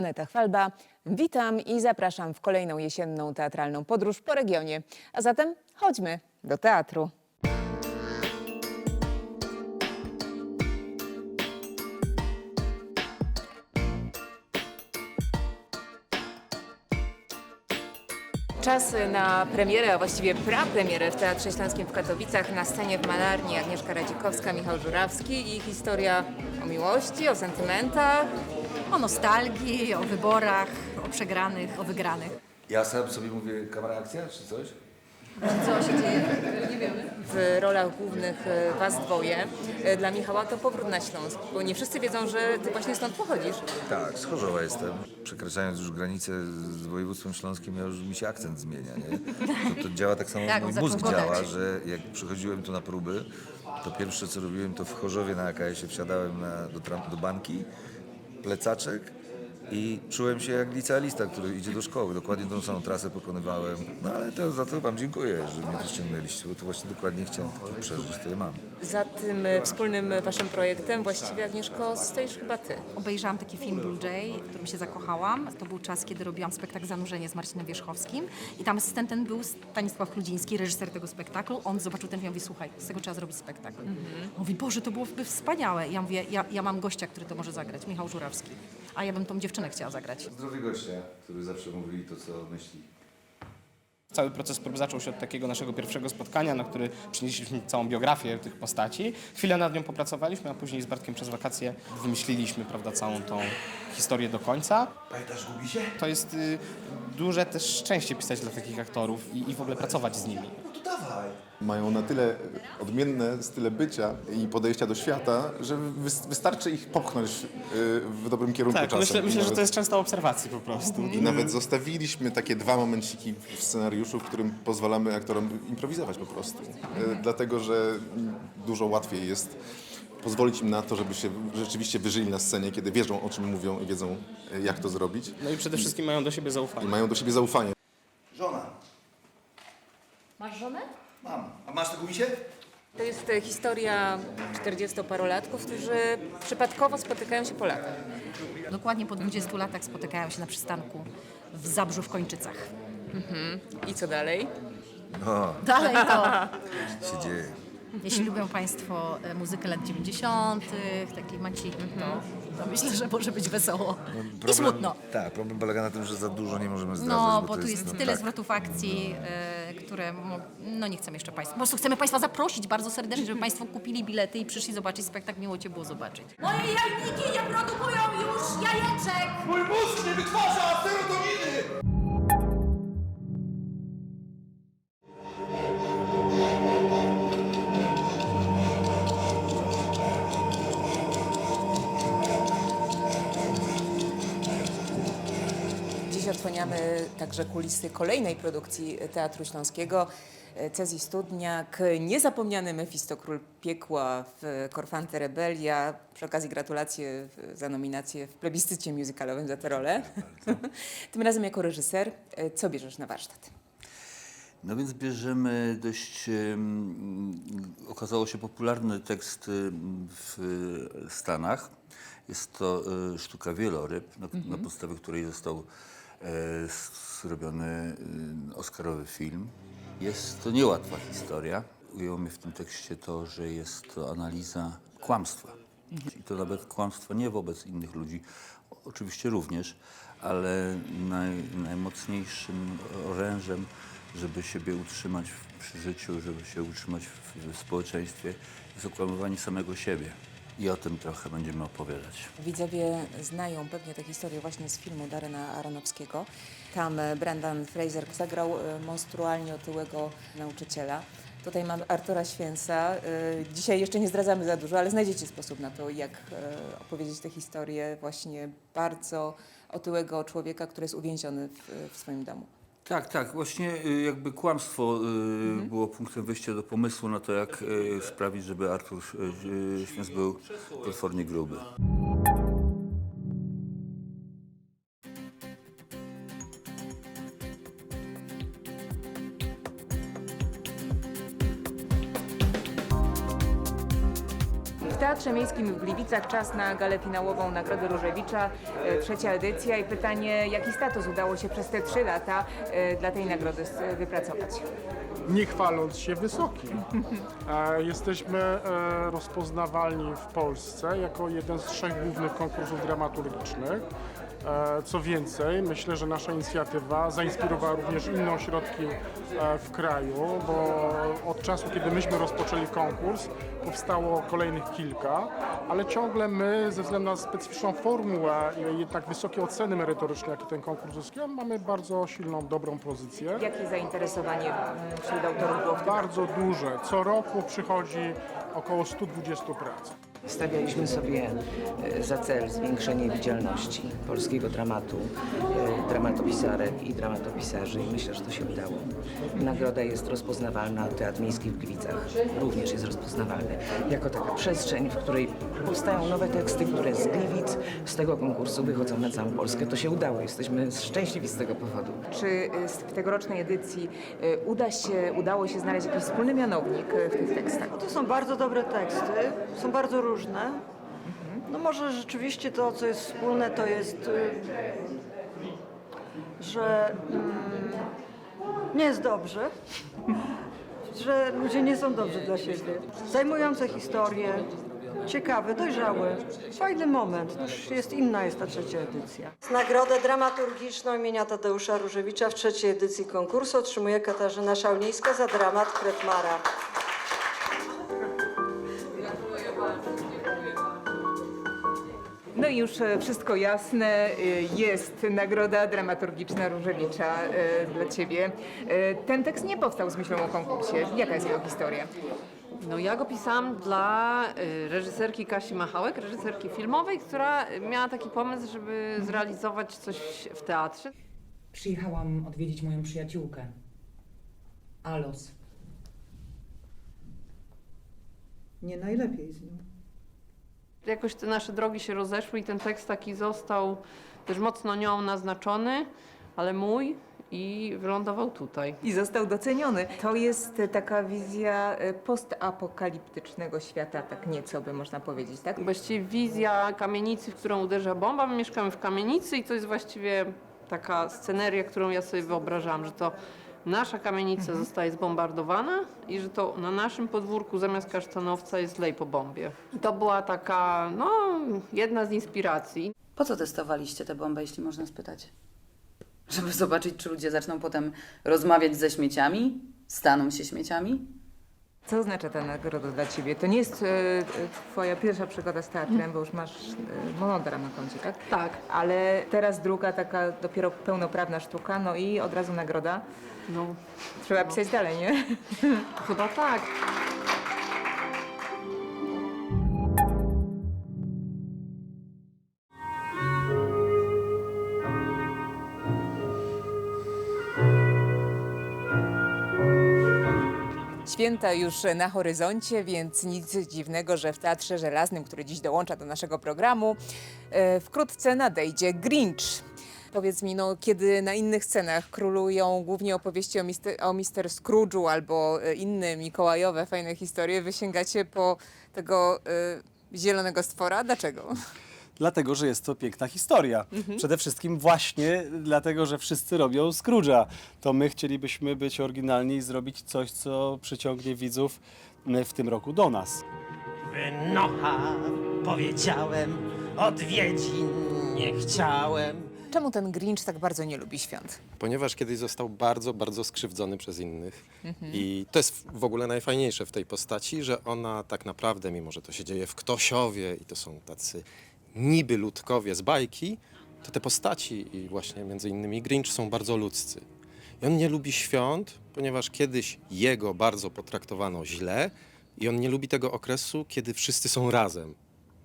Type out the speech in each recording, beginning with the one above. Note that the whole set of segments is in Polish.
Aneta Chwalba. Witam i zapraszam w kolejną jesienną teatralną podróż po regionie. A zatem chodźmy do teatru. Czas na premierę, a właściwie prapremierę w Teatrze Śląskim w Katowicach. Na scenie w Malarni Agnieszka Radzikowska, Michał Żurawski i historia o miłości, o sentymentach. O nostalgii, o wyborach, o przegranych, o wygranych. Ja sam sobie mówię kamera akcja czy coś? Co się dzieje? W rolach głównych e, was dwoje. E, Dla Michała to powrót na Śląsk, bo nie wszyscy wiedzą, że ty właśnie stąd pochodzisz. Tak, z Chorzowa jestem. Przekraczając już granicę z województwem śląskim, ja już mi się akcent zmienia, nie? To, to działa tak samo, Tak, mój mózg gadać. działa, że jak przychodziłem tu na próby, to pierwsze co robiłem, to w Chorzowie na AKS-ie wsiadałem na, do, do banki, plecaczek i czułem się jak licealista, który idzie do szkoły. Dokładnie tą samą trasę pokonywałem. No ale to, za to wam dziękuję, że mnie tu ściągnęliście, bo to właśnie dokładnie chciałem taki przeżyć, tyle mam. Za tym e, wspólnym waszym projektem właściwie, Agnieszko, stoisz chyba ty. Obejrzałam taki film Blue Jay, w którym się zakochałam. To był czas, kiedy robiłam spektakl Zanurzenie z Marcinem Wierzchowskim i tam asystentem był Stanisław Kludziński, reżyser tego spektaklu. On zobaczył ten film i mówi, słuchaj, z tego trzeba zrobić spektakl. Mówi, Boże, to byłoby wspaniałe. Ja mówię, ja, ja mam gościa, który to może zagrać, Michał Żurawski. A ja bym tą dziewczynę chciała zagrać. Zdrowie gościa, który zawsze mówi to, co myśli. Cały proces prób zaczął się od takiego naszego pierwszego spotkania, na który przynieśliśmy całą biografię tych postaci. Chwilę nad nią popracowaliśmy, a później z Bartkiem przez wakacje wymyśliliśmy prawda, całą tą historię do końca. Pamiętasz, gubi się? To jest y, duże też szczęście pisać dla takich aktorów i, i w ogóle pracować z nimi. No to dawaj. mają na tyle odmienne style bycia i podejścia do świata, że wys- wystarczy ich popchnąć y, w dobrym kierunku Tak, czasem. myślę, I myślę że nawet- to jest często obserwacji po prostu. I nawet zostawiliśmy takie dwa momenciki w scenariuszu, w którym pozwalamy aktorom improwizować po prostu. Y, Dlatego, że mm, dużo łatwiej jest pozwolić im na to, żeby się rzeczywiście wyżyli na scenie, kiedy wiedzą, o czym mówią i wiedzą, y, jak to zrobić. No i przede wszystkim mają do siebie I zaufanie. mają do siebie zaufanie. Żona. Masz żonę? Mam. A masz tego misię? To jest e, historia 40-parolatków, którzy przypadkowo spotykają się po latach. Dokładnie po 20 latach spotykają się na przystanku w Zabrzu w Kończycach. I co dalej? O, Dalej to. się dzieje. Jeśli lubią Państwo e, muzykę lat 90., takie maciki, to, to myślę, że może być wesoło. I smutno. Tak, problem polega na tym, że za dużo nie możemy zdradzać. No, bo bo tu jest no, tyle tak. zwrotów akcji, e, które no nie chcemy jeszcze Państwa. Po prostu chcemy Państwa zaprosić bardzo serdecznie, żeby Państwo kupili bilety i przyszli zobaczyć spektakl. Miło Cię było zobaczyć. Moje jajniki nie produkują już jajeczek! Mój mózg nie wytwarza serotoniny! Także kulisy kolejnej produkcji Teatru Śląskiego. Cezji Studniak, niezapomniany Mefisto Król Piekła w Korfante Rebelia. Przy okazji gratulacje za nominację w plebiscycie musicalowym za tę rolę. Tym razem jako reżyser. Co bierzesz na warsztat? No więc bierzemy dość, okazało się popularny tekst w Stanach. Jest to e, sztuka wieloryb, na, na podstawie której został zrobiony e, Oscarowy film. Jest to niełatwa historia. Ujęło mnie w tym tekście to, że jest to analiza kłamstwa. I to nawet kłamstwa nie wobec innych ludzi, oczywiście również, ale naj, najmocniejszym orężem, żeby siebie utrzymać w, przy życiu, żeby się utrzymać w, w społeczeństwie, jest okłamywanie samego siebie. I o tym trochę będziemy opowiadać. Widzowie znają pewnie tę historię właśnie z filmu Darena Aronowskiego. Tam e, Brendan Fraser zagrał e, monstrualnie otyłego nauczyciela. Tutaj mam Artura Święsa. E, Dzisiaj jeszcze nie zdradzamy za dużo, ale znajdziecie sposób na to, jak opowiedzieć tę historię właśnie bardzo otyłego człowieka, który jest uwięziony w, w swoim domu. Tak, tak. Właśnie y, jakby kłamstwo y, było punktem wyjścia do pomysłu na to, jak y, sprawić, żeby Artur Święc był potwornie gruby. Teatrze Miejskim w Gliwicach czas na galę finałową Nagrody Różewicza, e, trzecia edycja i pytanie, jaki status udało się przez te trzy lata e, dla tej nagrody wypracować? nie chwaląc się wysokim. E, Jesteśmy rozpoznawalni w Polsce jako jeden z trzech głównych konkursów dramaturgicznych. E, Co więcej, myślę, że nasza inicjatywa zainspirowała również inne ośrodki e, w kraju, bo od czasu, kiedy myśmy rozpoczęli konkurs, powstało kolejnych kilka, ale ciągle my, ze względu na specyficzną formułę i jednak wysokie oceny merytoryczne, jakie ten konkurs uzyskał, mamy bardzo silną, dobrą pozycję. Jakie zainteresowanie mm, wśród autorów było Bardzo duże. Co roku przychodzi około 120 prac. Stawialiśmy sobie e, za cel zwiększenie widzialności polskiego dramatu, e, dramatopisarek i dramatopisarzy i myślę, że to się udało. Nagroda jest rozpoznawalna, Teatr Miejski w Gliwicach również jest rozpoznawalny jako taka przestrzeń, w której powstają nowe teksty, które z Gliwic, z tego konkursu wychodzą na całą Polskę. To się udało, jesteśmy szczęśliwi z tego powodu. Czy z- w tegorocznej edycji uda się, udało się znaleźć jakiś wspólny mianownik w tych tekstach? To są bardzo dobre teksty, są bardzo różne. No może rzeczywiście to, co jest wspólne, to jest, y, że mm, nie jest dobrze, że ludzie nie są dobrzy dla siebie. Zajmujące historie, ciekawe, dojrzałe, fajny moment. Już jest inna jest ta trzecia edycja. Nagrodę dramaturgiczną imienia Tadeusza Różewicza w trzeciej edycji konkursu otrzymuje Katarzyna Szałnińska za dramat Kretmara. No i już e, wszystko jasne, y, jest Nagroda Dramaturgiczna Różewicza y, dla Ciebie. Ten tekst nie powstał z myślą o konkursie. Jaka jest jego historia? No ja go pisałam dla reżyserki Kasi Machałek, reżyserki filmowej, która miała taki pomysł, żeby zrealizować coś w teatrze. Przyjechałam odwiedzić moją przyjaciółkę. Alos. Nie najlepiej z nią. Jakoś te nasze drogi się rozeszły i ten tekst taki został też mocno nią naznaczony, ale mój i wylądował tutaj. I został doceniony. To jest taka wizja e, postapokaliptycznego świata, tak nieco by można powiedzieć, tak? Właściwie wizja kamienicy, w którą uderza bomba. My mieszkamy w kamienicy i to jest właściwie taka sceneria, którą ja sobie wyobrażam, że to nasza kamienica zostaje zbombardowana i że to na naszym podwórku zamiast kasztanowca jest lej po bombie. I to była taka, no, jedna z inspiracji. Po co testowaliście tę bombę, jeśli można spytać? Żeby zobaczyć, czy ludzie zaczną potem rozmawiać ze śmieciami? Staną się śmieciami? Co oznacza ta nagroda dla Ciebie? To nie jest e, e, Twoja pierwsza przygoda z teatrem, bo już masz e, monodram na koncie, tak? Tak. Ale teraz druga taka dopiero pełnoprawna sztuka, no i od razu nagroda. No, Trzeba pisać dalej, nie? chyba tak. Święta już na horyzoncie, więc nic dziwnego, że w Teatrze Żelaznym, który dziś dołącza do naszego programu, e, wkrótce nadejdzie Grinch. Powiedz mi, no, kiedy na innych scenach królują głównie opowieści o, mister, o Mr. Scrooge'u albo e, inne mikołajowe fajne historie, wy sięgacie po tego e, zielonego stwora. Dlaczego? Dlatego, że jest to piękna historia. Przede wszystkim właśnie dlatego, że wszyscy robią Scrooge'a. To my chcielibyśmy być oryginalni i zrobić coś, co przyciągnie widzów w tym roku do nas. Wynocha, powiedziałem, odwiedzin nie chciałem. Czemu ten Grinch tak bardzo nie lubi świąt? ponieważ kiedyś został bardzo, bardzo skrzywdzony przez innych. I to jest w ogóle najfajniejsze w tej postaci, że ona tak naprawdę, mimo że to się dzieje w Ktosiowie i to są tacy niby ludkowie z bajki, to te postaci i właśnie między innymi Grinch są bardzo ludzcy. I on nie lubi świąt, ponieważ kiedyś jego bardzo potraktowano źle i on nie lubi tego okresu, kiedy wszyscy są razem.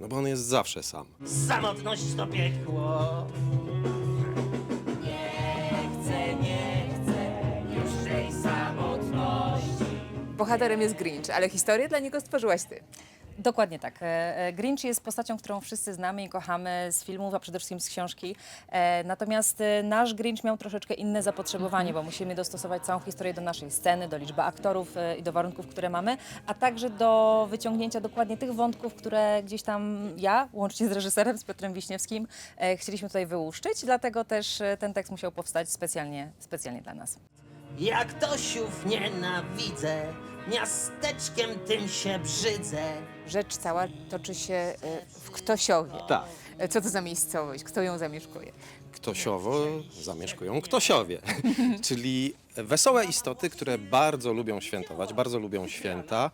No bo on jest zawsze sam. Samotność to piekło. Chcę, nie chcę już tej samotności. Bohaterem jest Grinch, ale historię dla niego stworzyłaś ty. Dokładnie tak. E, e, Grinch jest postacią, którą wszyscy znamy i kochamy z filmów, a przede wszystkim z książki. E, Natomiast nasz Grinch miał troszeczkę inne zapotrzebowanie, bo musimy dostosować całą historię do naszej sceny, do liczby aktorów i do warunków, które mamy, a także do wyciągnięcia dokładnie tych wątków, które gdzieś tam ja, łącznie z reżyserem, z Piotrem Wiśniewskim, chcieliśmy tutaj wyłuszczyć. Dlatego też ten tekst musiał powstać specjalnie, specjalnie dla nas. Jak Tosiów nienawidzę, miasteczkiem tym się brzydzę. Rzecz cała toczy się e, w Ktosiowie. Tak. E, Co to za miejscowość? Kto ją zamieszkuje? Ktosiowo zamieszkują Ktosiowie, czyli wesołe istoty, które bardzo lubią świętować, bardzo lubią święta,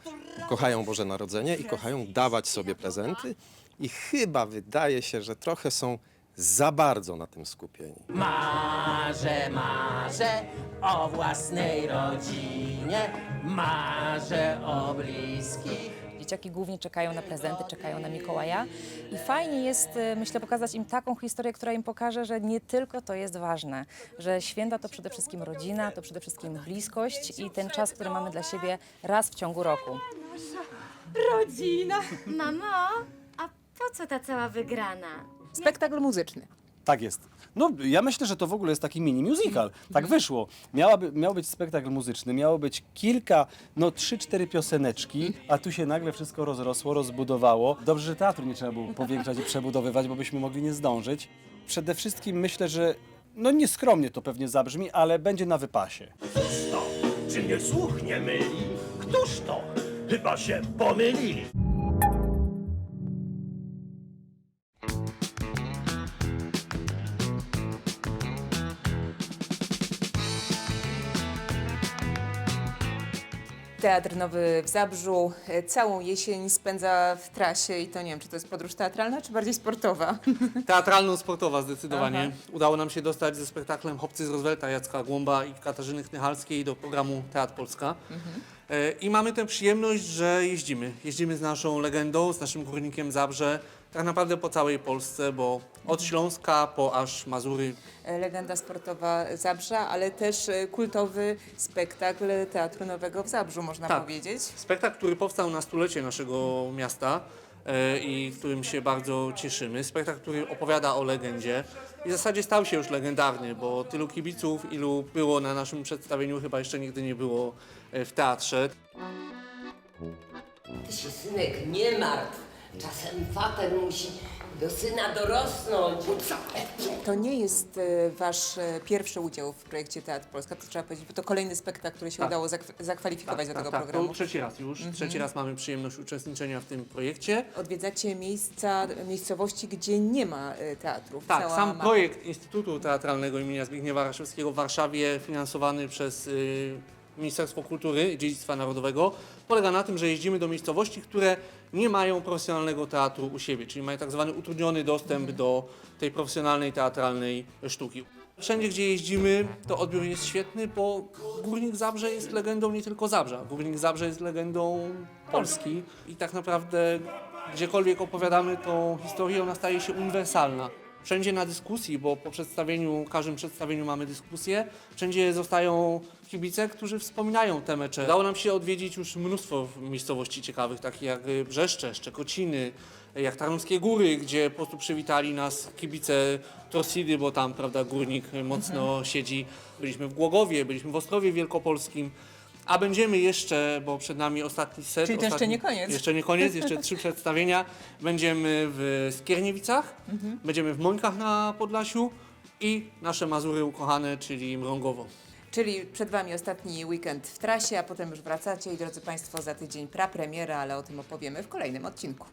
kochają Boże Narodzenie i kochają dawać sobie prezenty i chyba wydaje się, że trochę są za bardzo na tym skupieni. Marzę, marzę o własnej rodzinie, marzę o bliskich. Dzieciaki głównie czekają na prezenty, czekają na Mikołaja i fajnie jest, e, myślę, pokazać im taką historię, która im pokaże, że nie tylko to jest ważne, że święta to przede wszystkim rodzina, to przede wszystkim bliskość i ten czas, który mamy dla siebie raz w ciągu roku. Rodzina. Mamo, a po co ta cała wygrana? Spektakl muzyczny. Tak jest. No, ja myślę, że to w ogóle jest taki mini musical. Tak wyszło. Miałaby, miał być spektakl muzyczny, miało być kilka, no trzy, cztery pioseneczki, a tu się nagle wszystko rozrosło, rozbudowało. Dobrze, że teatru nie trzeba było powiększać i przebudowywać, bo byśmy mogli nie zdążyć. Przede wszystkim myślę, że no nieskromnie to pewnie zabrzmi, ale będzie na wypasie. to? Czy mnie słuch nie myli? Któż to? Chyba się pomylili. Teatr Nowy w Zabrzu e, całą jesień spędza w trasie i to nie wiem, czy to jest podróż teatralna, czy bardziej sportowa. Teatralno-sportowa zdecydowanie. Aha. Udało nam się dostać ze spektaklem Chłopcy z Rozwelta Jacka Głąba i Katarzyny Chnychalskiej do programu Teatr Polska. E, I mamy tę przyjemność, że jeździmy. Jeździmy z naszą legendą, z naszym górnikiem Zabrze, tak naprawdę po całej Polsce, bo od Śląska po aż Mazury. E, Legenda sportowa Zabrza, ale też e, kultowy spektakl Teatru Nowego w Zabrzu, można Tak. powiedzieć. Spektakl, który powstał na stulecie naszego miasta e, i którym się bardzo cieszymy. Spektakl, który opowiada o legendzie i w zasadzie stał się już legendarny, bo tylu kibiców, ilu było na naszym przedstawieniu, chyba jeszcze nigdy nie było e, w teatrze. Ty się, synek, nie martw. Czasem fater musi do syna dorosnąć. To nie jest e, wasz e, pierwszy udział w projekcie Teatr Polska, to trzeba powiedzieć, bo to kolejny spektakl, który się Tak. udało zakw- zakwalifikować do tego tak, programu. To trzeci raz już. Mhm. Trzeci raz mamy przyjemność uczestniczenia w tym projekcie. Odwiedzacie miejsca, miejscowości, gdzie nie ma e, teatrów. Tak, Cała sam mapa. projekt Instytutu Teatralnego imienia Zbigniewa Raszewskiego w Warszawie, finansowany przez y, Ministerstwo Kultury i Dziedzictwa Narodowego, polega na tym, że jeździmy do miejscowości, które nie mają profesjonalnego teatru u siebie, czyli mają tak zwany utrudniony dostęp do tej profesjonalnej teatralnej sztuki. Wszędzie, gdzie jeździmy, to odbiór jest świetny, bo Górnik Zabrze jest legendą nie tylko Zabrza. Górnik Zabrze jest legendą Polski i tak naprawdę gdziekolwiek opowiadamy tą historię, ona staje się uniwersalna. Wszędzie na dyskusji, bo po przedstawieniu, każdym przedstawieniu mamy dyskusję, wszędzie zostają kibice, którzy wspominają te mecze. Udało nam się odwiedzić już mnóstwo miejscowości ciekawych, takich jak Brzeszcze, Szczekociny, jak Tarnowskie Góry, gdzie po prostu przywitali nas kibice Torsidy, bo tam, prawda, górnik mocno siedzi. Byliśmy w Głogowie, byliśmy w Ostrowie Wielkopolskim. A będziemy jeszcze, bo przed nami ostatni set. Czyli to jeszcze ostatni, nie koniec. Jeszcze nie koniec, jeszcze trzy przedstawienia. Będziemy w Skierniewicach, Mhm. będziemy w Mońkach na Podlasiu i nasze Mazury ukochane, czyli Mrągowo. Czyli przed Wami ostatni weekend w trasie, a potem już wracacie i drodzy Państwo, za tydzień prapremiera, ale o tym opowiemy w kolejnym odcinku.